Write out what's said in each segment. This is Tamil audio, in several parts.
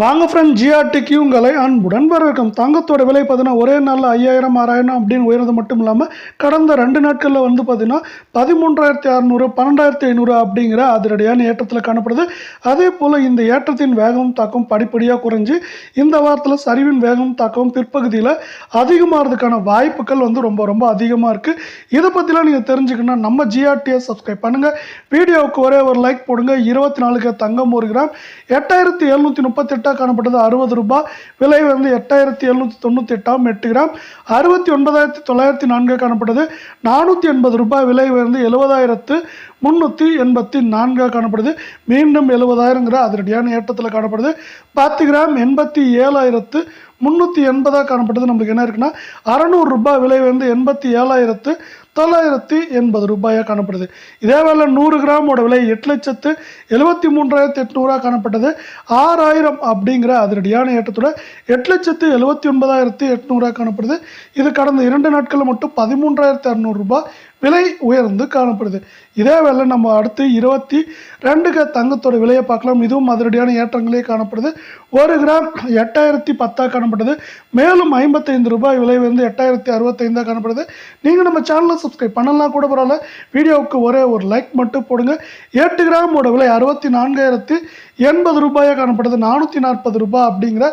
வாங்க ஃப்ரெண்ட் ஜிஆர்டிக்கு உங்களை அன்புடன் வரவேற்கும். தங்கத்தோட விலை பார்த்தீங்கன்னா ஒரே நாளில் ஐயாயிரம் ஆறாயிரம் அப்படின்னு உயர்ந்தது மட்டும் இல்லாமல் கடந்த ரெண்டு நாட்களில் வந்து பார்த்திங்கன்னா பதிமூன்றாயிரத்தி அறநூறு பன்னெண்டாயிரத்தி ஐநூறு அப்படிங்கிற அதிரடியான ஏற்றத்தில் காணப்படுது. அதே போல் இந்த ஏற்றத்தின் வேகமும் தாக்கம் படிப்படியாக குறைஞ்சு இந்த வாரத்தில் சரிவின் வேகம் தாக்கம் பிற்பகுதியில் அதிகமாகிறதுக்கான வாய்ப்புகள் வந்து ரொம்ப ரொம்ப அதிகமாக இருக்குது இதை பற்றிலாம் நீங்கள் தெரிஞ்சுக்கணும் நம்ம ஜிஆர்டியை சப்ஸ்கிரைப் பண்ணுங்கள் வீடியோவுக்கு ஒரே ஒரு லைக் போடுங்க. இருபத்தி நாலுக்கு தங்கம் ஒரு கிராம். எட்டாயிரத்தி எழுநூற்றி முப்பத்தெட்டு முப்பத்தெட்டாக காணப்பட்டது அறுபது ரூபாய். விலை வந்து எட்டாயிரத்தி எழுநூற்றி தொண்ணூற்றி எட்டாம் எட்டு கிராம் அறுபத்தி ஒன்பதாயிரத்தி தொள்ளாயிரத்தி நான்கு காணப்பட்டது நானூற்றி எண்பது ரூபாய். விலை வந்து எழுபதாயிரத்து முந்நூற்றி எண்பத்தி நான்காக காணப்படுது. மீண்டும் எழுபதாயிரங்கிற அதிரடியான ஏற்றத்தில் காணப்படுது. பத்து கிராம் எண்பத்தி ஏழாயிரத்து முந்நூற்றி எண்பதாக காணப்பட்டது. நம்மளுக்கு என்ன இருக்குன்னா அறநூறு ரூபாய் விலை வந்து எண்பத்தி ஏழாயிரத்து தொள்ளாயிரத்தி எண்பது ரூபாயாக காணப்படுது. இதே வேளை நூறு கிராமோட விலை எட்டு லட்சத்து எழுபத்தி மூன்றாயிரத்தி எட்நூறுவா காணப்பட்டது. ஆறாயிரம் அப்படிங்கிற அதிரடியான ஏற்றத்தோட எட்டு லட்சத்து எழுபத்தி ஒன்பதாயிரத்தி எட்நூறுவா காணப்படுது. இது கடந்த இரண்டு நாட்களில் மட்டும் பதிமூன்றாயிரத்தி அறநூறுரூபா விலை உயர்ந்து காணப்படுது. இதே வேளை நம்ம அடுத்து இருபத்தி ரெண்டுக்கு தங்கத்தோட விலையை பார்க்கலாம். இதுவும் அதிரடியான ஏற்றங்களே காணப்படுது. ஒரு கிராம் எட்டாயிரத்தி பத்தாக காணப்படுது. மேலும் ஐம்பத்தைந்து ரூபாய் விலை வந்து எட்டாயிரத்தி அறுபத்தைந்தாக காணப்படுது. நீங்கள் நம்ம சேனலை சப்ஸ்கிரைப் பண்ணலாம் கூட பரவாயில்ல. வீடியோவுக்கு ஒரே ஒரு லைக் மட்டும் போடுங்க. எட்டு கிராமோட விலை அறுபத்தி நான்காயிரத்தி எண்பது ரூபாயாக காணப்படுது. நானூற்றி நாற்பது ரூபாய் அப்படிங்கிற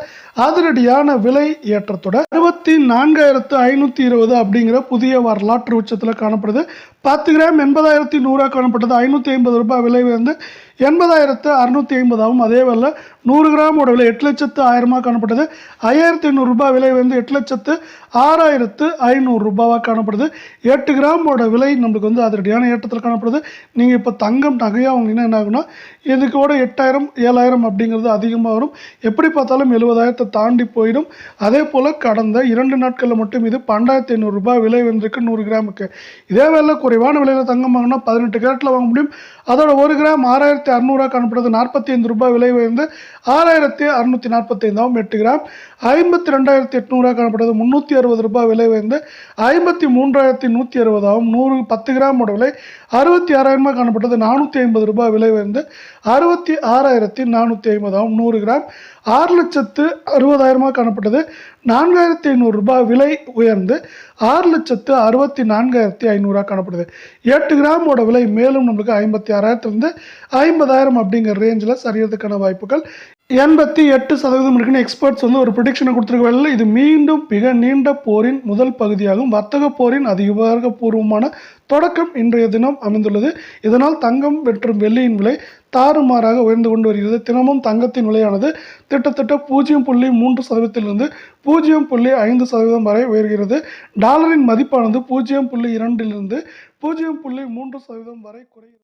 அதிரடியான விலை ஏற்றத்தோட அறுபத்தி நான்காயிரத்து ஐநூற்றி இருபது அப்படிங்கிற புதிய வரலாற்று உச்சத்தில் காணப்படுது. பத்து கிராம் எண்பதாயிரத்தி நூறுரூவா காணப்பட்டது. ஐநூற்றி ஐம்பது ரூபாய் விலை வந்து எண்பதாயிரத்து அறுநூற்றி ஐம்பதாகவும் அதே வேலை நூறு கிராமோட விலை எட்டு லட்சத்து ஆயிரமாக காணப்பட்டது. ஐயாயிரத்தி ஐநூறுரூபா விலை வந்து எட்டு லட்சத்து ஆறாயிரத்து ஐநூறு ரூபாவாக காணப்படுது. எட்டு கிராமோட விலை நம்மளுக்கு வந்து அதிரடியான ஏற்றத்தில் காணப்படுது. நீங்கள் இப்போ தங்கம் நகையாக வாங்கினா என்ன ஆகுனா இதுக்கு கூட எட்டாயிரம் ஏழாயிரம் அப்படிங்கிறது அதிகமாக வரும். எப்படி பார்த்தாலும் எழுபதாயிரத்தை தாண்டி போயிடும். அதே போல் கடந்த இரண்டு நாட்களில் மட்டும் இது பன்னெண்டாயிரத்தி ஐநூறுரூபா விலை வந்திருக்கு நூறு கிராமுக்கு. இதே வேலை குறைவான விலையில் தங்கம் வாங்கினா பதினெட்டு கேரட்டில் வாங்க முடியும். அதோட ஒரு கிராம் ஆறாயிரத்தி அறநூறுவா காணப்படுது. நாற்பத்தி ஐந்து ரூபாய் விலை உயர்ந்து ஆறாயிரத்தி அறுநூற்றி நாற்பத்தி ஐந்தாகவும் எட்டு கிராம். ஐம்பத்தி ரெண்டாயிரத்தி எட்நூறுவா காணப்படுது. முந்நூற்றி அறுபது ரூபாய் விலை உயர்ந்து ஐம்பத்தி மூன்றாயிரத்தி நூற்றி அறுபதாகவும் நூறு பத்து கிராமோட விலை அறுபத்தி ஆறாயிரமாக காணப்பட்டது நானூற்றி ஐம்பது ரூபாய் விலை உயர்ந்து அறுபத்தி ஆறாயிரத்தி நானூற்றி ஐம்பதாகவும் நூறு கிராம். ஆறு லட்சத்து அறுபதாயிரமாக காணப்பட்டது நான்காயிரத்தி ஐநூறு ரூபாய் விலை உயர்ந்து ஆறு லட்சத்து அறுபத்தி நான்காயிரத்தி ஐநூறுரூவா காணப்படுது. எட்டு கிராமோட விலை மேலும் நம்மளுக்கு ஐம்பத்தி ஆறாயிரத்துலேருந்து ஐம்பதாயிரம் அப்படிங்கிற ரேஞ்சில் சரியறதுக்கான வாய்ப்புகள் எண்பத்தி எட்டு சதவீதம் இருக்குன்னு எக்ஸ்பர்ட்ஸ் வந்து ஒரு ப்ரிடிக்ஷனை கொடுத்துருக்க வேலையில் இது மீண்டும் மிக நீண்ட போரின் முதல் பகுதியாகும். வர்த்தக போரின் அதிகாரபூர்வமான தொடக்கம் இன்றைய தினம் அமைந்துள்ளது. இதனால் தங்கம் மற்றும் வெள்ளியின் விலை தாறுமாறாக உயர்ந்து கொண்டு வருகிறது. தினமும் தங்கத்தின் விலையானது திட்டத்தட்ட பூஜ்ஜியம் புள்ளி மூன்று சதவீதத்திலிருந்து பூஜ்ஜியம் புள்ளி ஐந்து சதவீதம் வரை உயர்கிறது. டாலரின் மதிப்பானது பூஜ்ஜியம் புள்ளி இரண்டிலிருந்து பூஜ்ஜியம் புள்ளி மூன்று சதவீதம் வரை குறைகிறது.